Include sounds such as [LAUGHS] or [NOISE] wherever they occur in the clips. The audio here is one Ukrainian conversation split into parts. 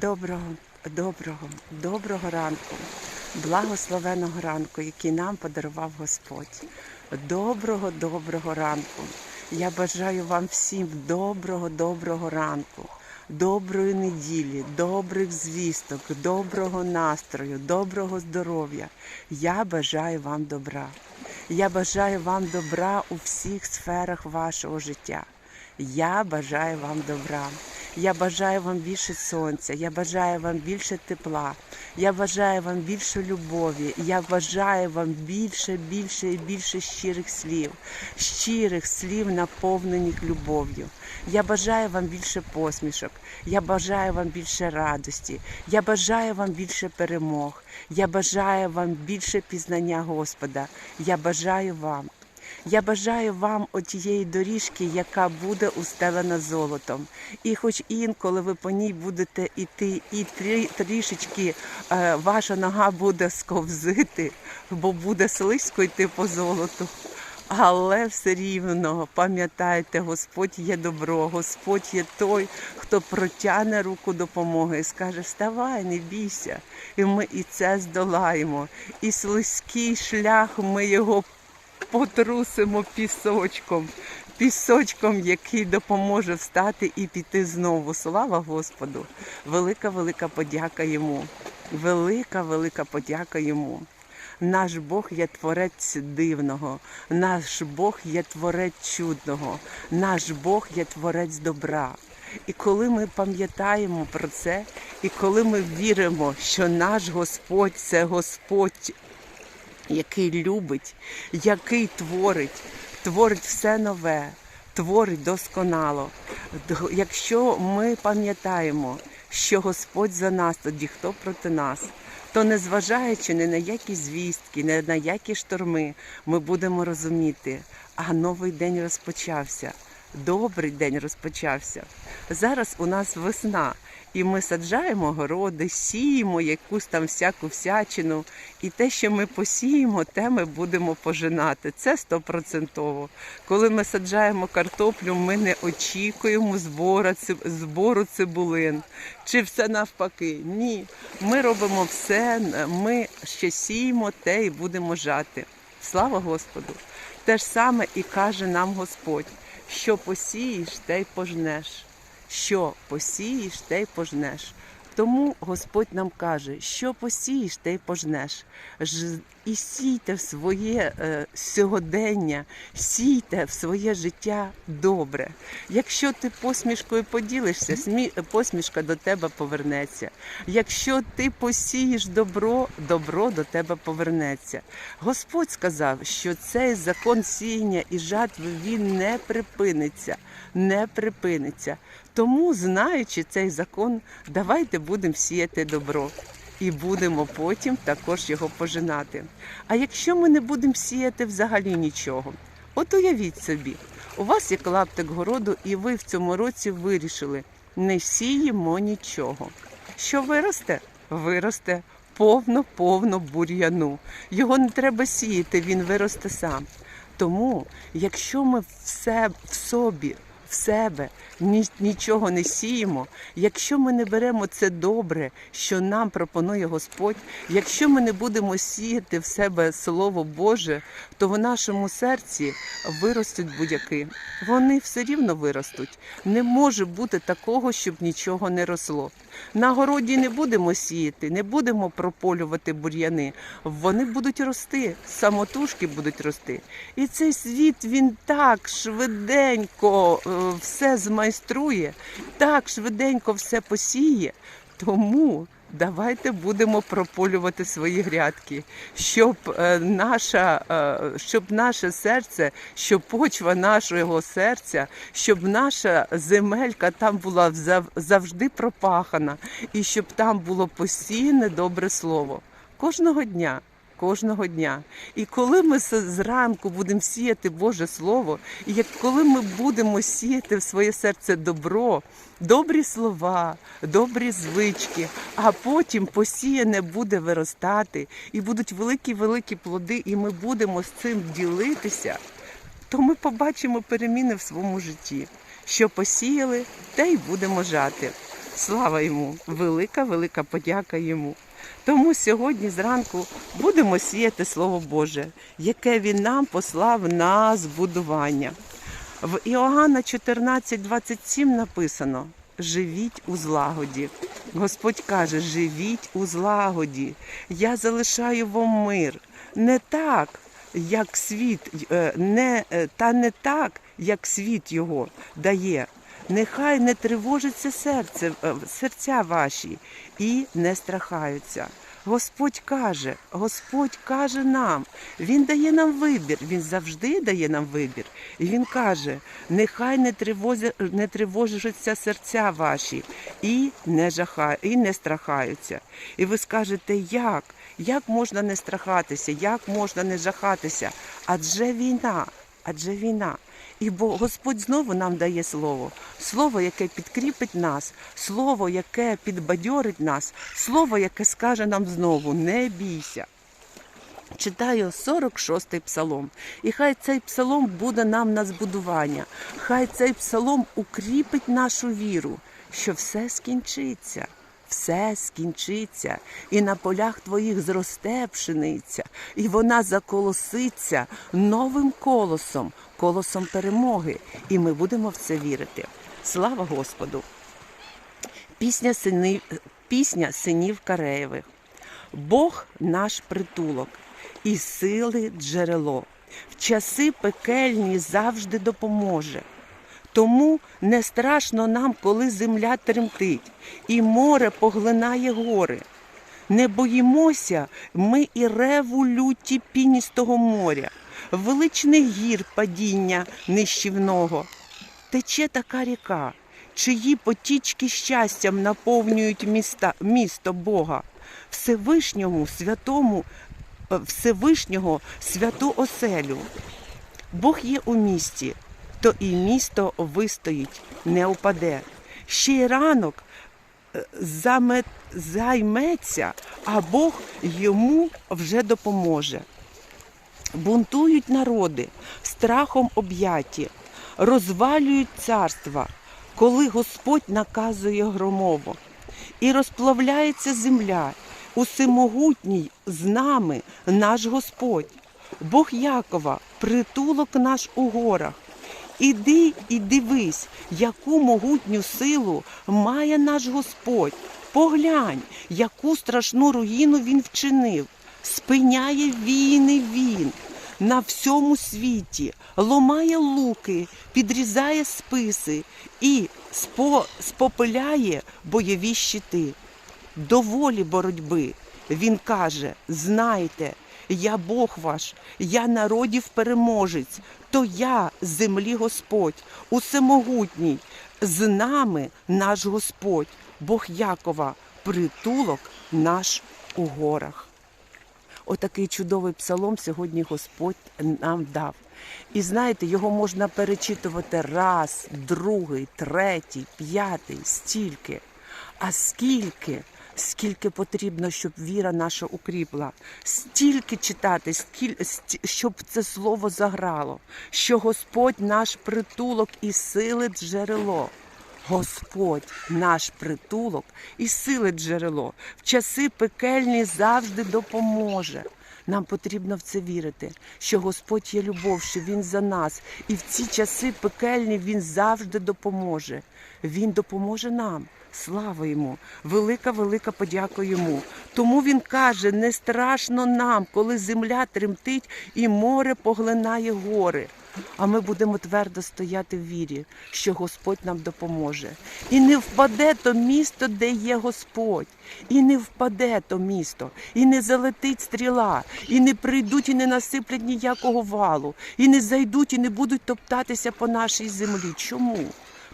Доброго, доброго, доброго ранку, благословеного ранку, який нам подарував Господь. Доброго, доброго ранку. Я бажаю вам всім доброго, доброго ранку, доброї неділі, добрих звісток, доброго настрою, доброго здоров'я. Я бажаю вам добра. Я бажаю вам добра у всіх сферах вашого життя. Я бажаю вам добра. Я бажаю вам більше сонця, я бажаю вам більше тепла, я бажаю вам більше любові, я бажаю вам більше, більше і більше щирих слів, щирих слів, наповнених любов'ю. Я бажаю вам більше посмішок, я бажаю вам більше радості, я бажаю вам більше перемог, я бажаю вам більше пізнання Господа. Я бажаю вам. Я бажаю вам отієї доріжки, яка буде устелена золотом. І хоч інколи ви по ній будете іти, і трі, трішечки е, ваша нога буде сковзити, бо буде слизько йти по золоту. Але все рівно пам'ятайте, Господь є добро, Господь є той, хто протягне руку допомоги і скаже: Вставай, не бійся. І ми і це здолаємо. І слизький шлях ми його потрусимо пісочком, пісочком, який допоможе встати і піти знову. Слава Господу! Велика, велика подяка йому. Велика, велика подяка йому. Наш Бог є творець дивного, наш Бог є творець чудного, наш Бог є творець добра. І коли ми пам'ятаємо про це, і коли ми віримо, що наш Господь це Господь який любить, який творить, творить все нове, творить досконало. Якщо ми пам'ятаємо, що Господь за нас, тоді хто проти нас, то незважаючи ні на які звістки, ні на які шторми, ми будемо розуміти, а новий день розпочався. Добрий день розпочався. Зараз у нас весна, і ми саджаємо городи, сіємо якусь там всяку всячину. І те, що ми посіємо, те ми будемо пожинати. Це стопроцентово. Коли ми саджаємо картоплю, ми не очікуємо збору, цибулин. Чи все навпаки? Ні. Ми робимо все, ми ще сіємо те і будемо жати. Слава Господу! Те ж саме і каже нам Господь, що посієш, те й пожнеш. Що посієш, те й пожнеш. Тому Господь нам каже, що посієш, те й пожнеш. І сійте в своє е, сьогодення, сійте в своє життя добре. Якщо ти посмішкою поділишся, смі... посмішка до тебе повернеться. Якщо ти посієш добро, добро до тебе повернеться. Господь сказав, що цей закон сіяння і жатви він не припиниться, не припиниться. Тому, знаючи цей закон, давайте будемо сіяти добро і будемо потім також його пожинати. А якщо ми не будемо сіяти взагалі нічого, от уявіть собі, у вас є клаптик городу, і ви в цьому році вирішили не сіємо нічого. Що виросте? Виросте повно-повно бур'яну. Його не треба сіяти, він виросте сам. Тому, якщо ми все в собі, в себе нічого не сіємо, якщо ми не беремо це добре, що нам пропонує Господь, якщо ми не будемо сіяти в себе Слово Боже, то в нашому серці виростуть будь-які. Вони все рівно виростуть. Не може бути такого, щоб нічого не росло. На городі не будемо сіяти, не будемо прополювати бур'яни. Вони будуть рости, самотужки будуть рости. І цей світ він так швиденько е, все змайструє, так швиденько все посіє. Тому давайте будемо прополювати свої грядки, щоб е, наша, е, щоб наше серце, щоб почва нашого серця, щоб наша земелька там була зав- завжди пропахана, і щоб там було постійне добре слово кожного дня. Кожного дня. І коли ми зранку будемо сіяти Боже Слово, і як коли ми будемо сіяти в своє серце добро, добрі слова, добрі звички, а потім посіяне буде виростати, і будуть великі-великі плоди, і ми будемо з цим ділитися, то ми побачимо переміни в своєму житті. Що посіяли, те й будемо жати. Слава йому! Велика, велика подяка йому. Тому сьогодні зранку будемо сіяти Слово Боже, яке Він нам послав на збудування. В Іоганна 14:27 написано: живіть у злагоді. Господь каже: живіть у злагоді. Я залишаю вам мир. Не так, як світ, е, не, е, та не так, як світ його дає. Нехай не тривожиться серце, е, серця ваші і не страхаються. Господь каже, Господь каже нам, Він дає нам вибір, Він завжди дає нам вибір. І Він каже: нехай не тривозя, не тривожаться серця ваші і не жаха, і не страхаються. І ви скажете, як? Як можна не страхатися, як можна не жахатися? Адже війна, адже війна. І бо Господь знову нам дає слово, слово, яке підкріпить нас, слово, яке підбадьорить нас, слово, яке скаже нам знову: не бійся. Читаю 46-й псалом. І хай цей псалом буде нам на збудування. Хай цей псалом укріпить нашу віру, що все скінчиться. Все скінчиться, і на полях твоїх зросте пшениця, і вона заколоситься новим колосом, колосом перемоги. І ми будемо в це вірити. Слава Господу! Пісня синів, пісня синів Кареєвих. Бог наш притулок і сили джерело. В часи пекельні завжди допоможе. Тому не страшно нам, коли земля тремтить, і море поглинає гори. Не боїмося ми і реву люті піністого моря, величних гір падіння нищівного. Тече така ріка, чиї потічки щастям наповнюють міста, місто Бога, Всевишньому святому, е, Всевишнього святу оселю. Бог є у місті, то і місто вистоїть, не упаде. Ще й ранок е, займеться, а Бог йому вже допоможе. Бунтують народи, страхом об'яті, розвалюють царства, коли Господь наказує громово. І розплавляється земля, усемогутній з нами наш Господь, Бог Якова, притулок наш у горах. Іди і дивись, яку могутню силу має наш Господь. Поглянь, яку страшну руїну він вчинив. Спиняє війни він на всьому світі, ломає луки, підрізає списи і спо, спопиляє бойові щити. До волі боротьби він каже: знайте, я Бог ваш, я народів переможець, то я землі Господь, усемогутній, з нами наш Господь, Бог Якова, притулок наш у горах. Отакий чудовий псалом сьогодні Господь нам дав. І знаєте, його можна перечитувати раз, другий, третій, п'ятий, стільки. А скільки, скільки потрібно, щоб віра наша укріпла, стільки читати, скіль- щоб це слово заграло, що Господь наш притулок і сили джерело. Господь наш притулок і сили джерело в часи пекельні завжди допоможе. Нам потрібно в це вірити, що Господь є любов, що Він за нас, і в ці часи пекельні Він завжди допоможе. Він допоможе нам. Слава йому! Велика, велика подяка йому. Тому він каже: не страшно нам, коли земля тремтить і море поглинає гори. А ми будемо твердо стояти в вірі, що Господь нам допоможе. І не впаде то місто, де є Господь, і не впаде то місто, і не залетить стріла, і не прийдуть, і не насиплять ніякого валу, і не зайдуть, і не будуть топтатися по нашій землі. Чому?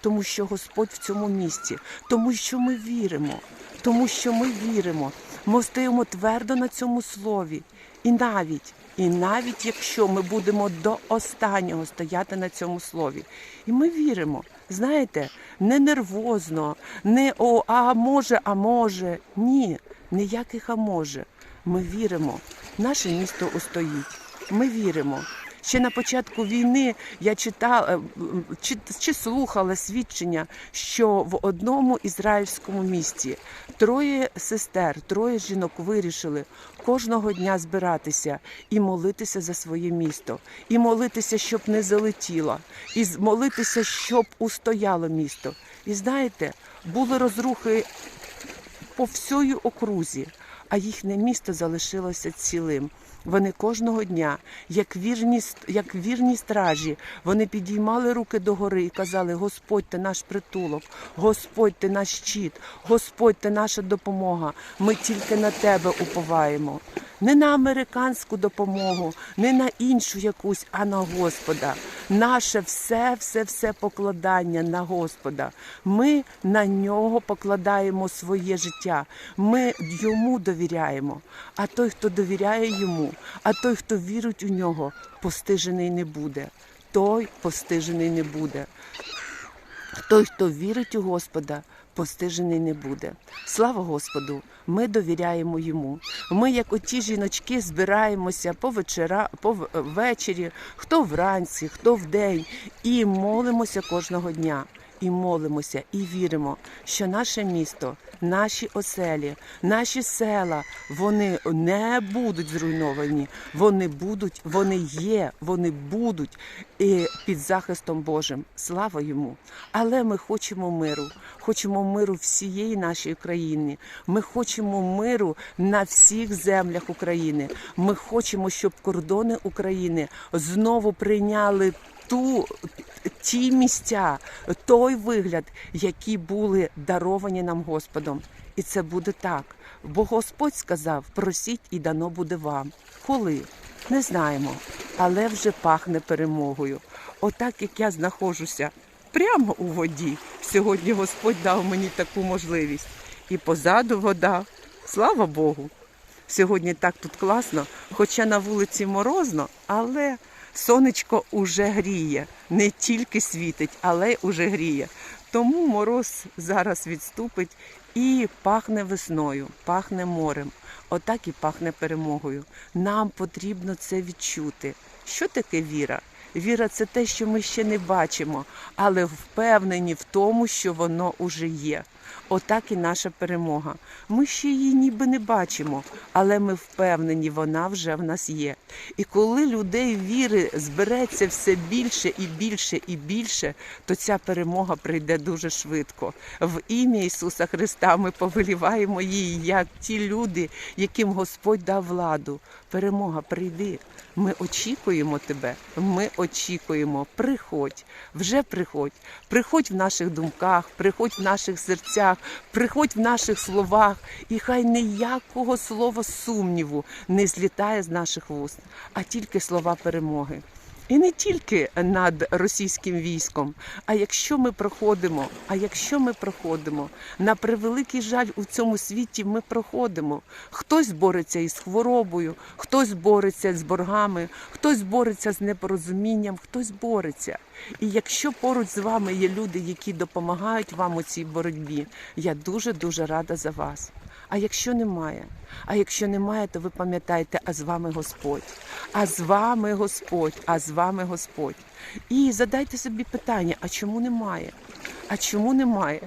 Тому що Господь в цьому місці, тому що ми віримо, тому що ми віримо. Ми стоїмо твердо на цьому слові. І навіть, і навіть якщо ми будемо до останнього стояти на цьому слові, і ми віримо, знаєте, не нервозно, не о, а може, а може. Ні, ніяких а може. Ми віримо, наше місто устоїть. Ми віримо, Ще на початку війни я читала е, чи, чи слухала свідчення, що в одному ізраїльському місті троє сестер, троє жінок вирішили кожного дня збиратися і молитися за своє місто, і молитися, щоб не залетіло, і молитися, щоб устояло місто. І знаєте, були розрухи по всій окрузі, а їхнє місто залишилося цілим. Вони кожного дня, як вірні, як вірні стражі, вони підіймали руки догори і казали: Господь, ти наш притулок, Господь, ти наш щит, Господь, ти наша допомога. Ми тільки на тебе уповаємо. Не на американську допомогу, не на іншу якусь, а на Господа. Наше все, все, все покладання на Господа. Ми на нього покладаємо своє життя. Ми йому довіряємо. А той, хто довіряє йому, а той, хто вірить у нього, постижений не буде. Той постижений не буде. Той, хто вірить у Господа, постижений не буде. Слава Господу! Ми довіряємо йому. Ми, як оті жіночки, збираємося по вечора, по ввечері, хто вранці, хто вдень, і молимося кожного дня. І молимося, і віримо, що наше місто, наші оселі, наші села, вони не будуть зруйновані. Вони будуть, вони є, вони будуть і під захистом Божим. Слава йому! Але ми хочемо миру, хочемо миру всієї нашої країни. Ми хочемо миру на всіх землях України. Ми хочемо, щоб кордони України знову прийняли ту. Ті місця, той вигляд, які були даровані нам Господом. І це буде так. Бо Господь сказав: просіть і дано буде вам. Коли? Не знаємо, але вже пахне перемогою. Отак як я знаходжуся прямо у воді. Сьогодні Господь дав мені таку можливість. І позаду вода. Слава Богу! Сьогодні так тут класно, хоча на вулиці морозно, але сонечко уже гріє. Не тільки світить, але уже гріє. Тому мороз зараз відступить і пахне весною, пахне морем. Отак і пахне перемогою. Нам потрібно це відчути. Що таке віра? Віра це те, що ми ще не бачимо, але впевнені в тому, що воно уже є. Отак і наша перемога. Ми ще її ніби не бачимо, але ми впевнені, вона вже в нас є. І коли людей віри збереться все більше і більше і більше, то ця перемога прийде дуже швидко. В ім'я Ісуса Христа ми повеліваємо її, як ті люди, яким Господь дав владу. Перемога, прийди. Ми очікуємо тебе. Ми очікуємо. Приходь, вже приходь. Приходь в наших думках, приходь в наших серцях, приходь в наших словах, і хай ніякого слова сумніву не злітає з наших вуст, а тільки слова перемоги. І не тільки над російським військом, а якщо ми проходимо, а якщо ми проходимо, на превеликий жаль у цьому світі ми проходимо. Хтось бореться із хворобою, хтось бореться з боргами, хтось бореться з непорозумінням, хтось бореться. І якщо поруч з вами є люди, які допомагають вам у цій боротьбі, я дуже дуже рада за вас. А якщо немає, а якщо немає, то ви пам'ятаєте, а з вами Господь, а з вами Господь, а з вами Господь. І задайте собі питання: а чому немає? А чому немає?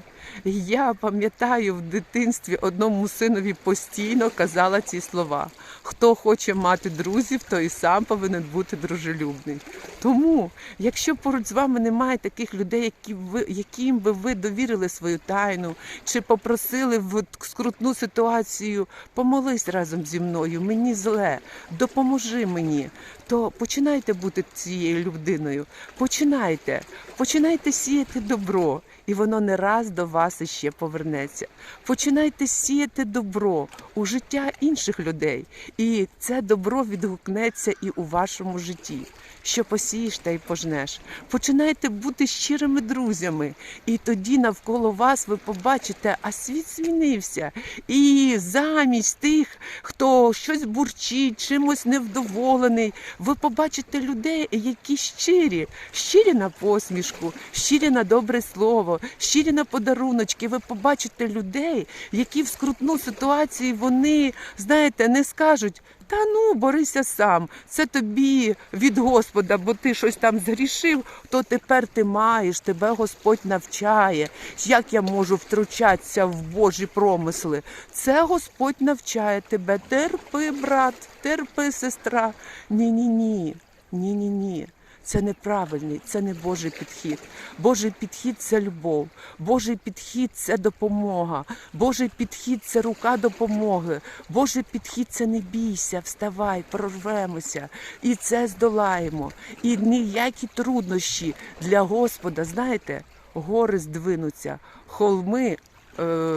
Я пам'ятаю в дитинстві одному синові постійно казала ці слова: хто хоче мати друзів, той і сам повинен бути дружелюбний. Тому, якщо поруч з вами немає таких людей, які ви, яким би ви довірили свою тайну, чи попросили в скрутну ситуацію, помолись разом зі мною, мені зле, допоможи мені, то починайте бути цією людиною. Починайте, починайте сіяти добро, і воно не раз до вас іще повернеться. Починайте сіяти добро у життя інших людей, і це добро відгукнеться і у вашому житті. Що посієш, та й пожнеш. Починайте бути щирими друзями, і тоді навколо вас ви побачите, а світ змінився. І замість тих, хто щось бурчить, чимось невдоволений, ви побачите людей, які щирі, щирі на посмішку, щирі на добре слово, щирі на подаруночки. Ви побачите людей, які в скрутну ситуацію вони, знаєте, не скажуть. Та ну, борися сам. Це тобі від Господа, бо ти щось там згрішив, то тепер ти маєш, тебе Господь навчає. Як я можу втручатися в Божі промисли? Це Господь навчає тебе. Терпи, брат, терпи, сестра. Ні-ні ні. Це неправильний, це не Божий підхід. Божий підхід це любов. Божий підхід це допомога. Божий підхід це рука допомоги. Божий підхід це не бійся, вставай, прорвемося. І це здолаємо. І ніякі труднощі для Господа, знаєте, гори здвинуться, холми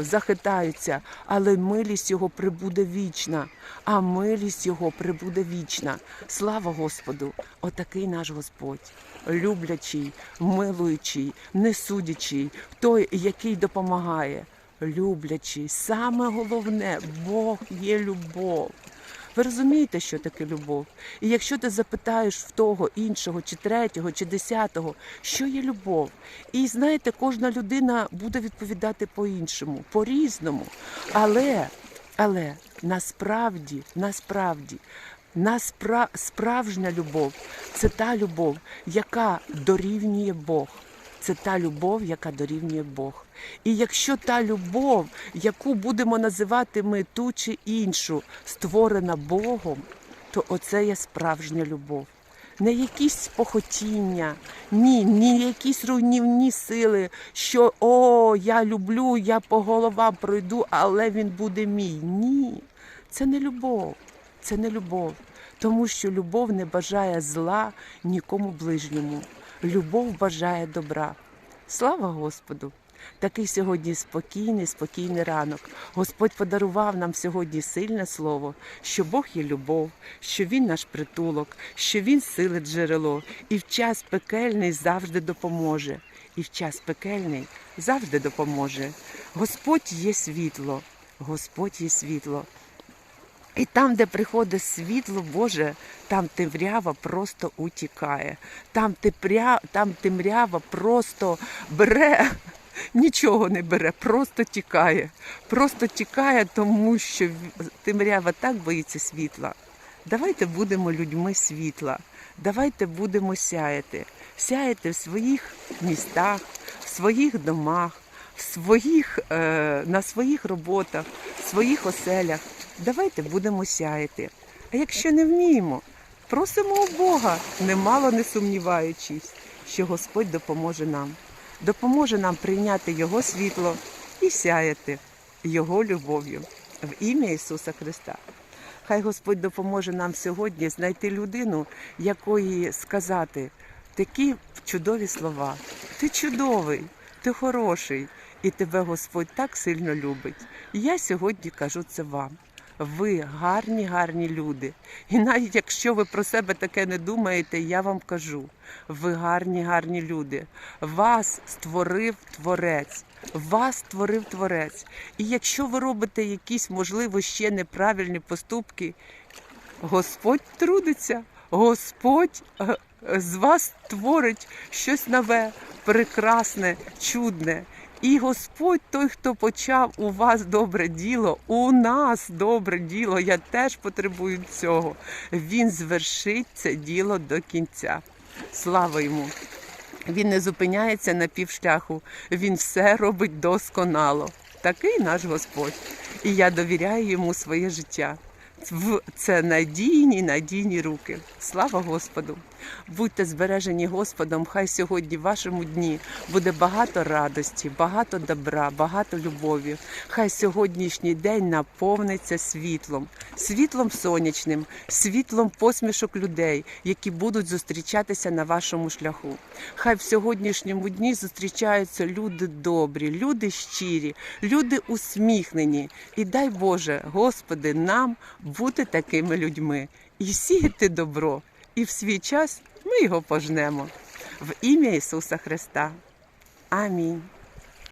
захитаються, але милість його прибуде вічна, а милість його прибуде вічна. Слава Господу! Отакий наш Господь, люблячий, милуючий, несудячий, той, який допомагає, люблячий. Саме головне, Бог є любов. Ви розумієте, що таке любов? І якщо ти запитаєш в того іншого, чи третього, чи десятого, що є любов, і знаєте, кожна людина буде відповідати по-іншому, по-різному. Але, але насправді, насправді, наспра... справжня любов це та любов, яка дорівнює Бог. Це та любов, яка дорівнює Бог. І якщо та любов, яку будемо називати ми ту чи іншу, створена Богом, то оце є справжня любов. Не якісь похотіння, ні, ні якісь руйнівні сили, що о, я люблю, я по головам пройду, але він буде мій. Ні, це не любов, це не любов. Тому що любов не бажає зла нікому ближньому. Любов бажає добра. Слава Господу! Такий сьогодні спокійний, спокійний ранок. Господь подарував нам сьогодні сильне слово, що Бог є любов, що Він наш притулок, що Він сили джерело, і в час пекельний завжди допоможе. І в час пекельний завжди допоможе. Господь є світло, Господь є світло. І там, де приходить світло Боже, там темрява просто утікає. Там, тепря, там темрява просто бере, [LAUGHS] нічого не бере, просто тікає. Просто тікає, тому що темрява так боїться світла. Давайте будемо людьми світла. Давайте будемо сяяти. Сяяти в своїх містах, в своїх домах, в своїх, е, на своїх роботах, в своїх оселях. Давайте будемо сяяти. А якщо не вміємо, просимо у Бога, немало не сумніваючись, що Господь допоможе нам. Допоможе нам прийняти Його світло і сяяти Його любов'ю в ім'я Ісуса Христа. Хай Господь допоможе нам сьогодні знайти людину, якої сказати такі чудові слова. Ти чудовий, ти хороший, і тебе Господь так сильно любить. Я сьогодні кажу це вам. Ви гарні, гарні люди. І навіть якщо ви про себе таке не думаєте, я вам кажу: ви гарні, гарні люди. Вас створив Творець. Вас створив Творець. І якщо ви робите якісь, можливо, ще неправильні поступки, Господь трудиться, Господь е, е, з вас творить щось нове, прекрасне, чудне. І Господь, той, хто почав у вас добре діло, у нас добре діло, я теж потребую цього. Він звершить це діло до кінця. Слава йому! Він не зупиняється на півшляху, він все робить досконало. Такий наш Господь. І я довіряю йому своє життя. В це надійні, надійні руки. Слава Господу! Будьте збережені Господом, хай сьогодні в вашому дні буде багато радості, багато добра, багато любові. Хай сьогоднішній день наповниться світлом, світлом сонячним, світлом посмішок людей, які будуть зустрічатися на вашому шляху. Хай в сьогоднішньому дні зустрічаються люди добрі, люди щирі, люди усміхнені. І дай Боже, Господи, нам бути такими людьми і сіяти добро. І в свій час ми його пожнемо в ім'я Ісуса Христа. Амінь.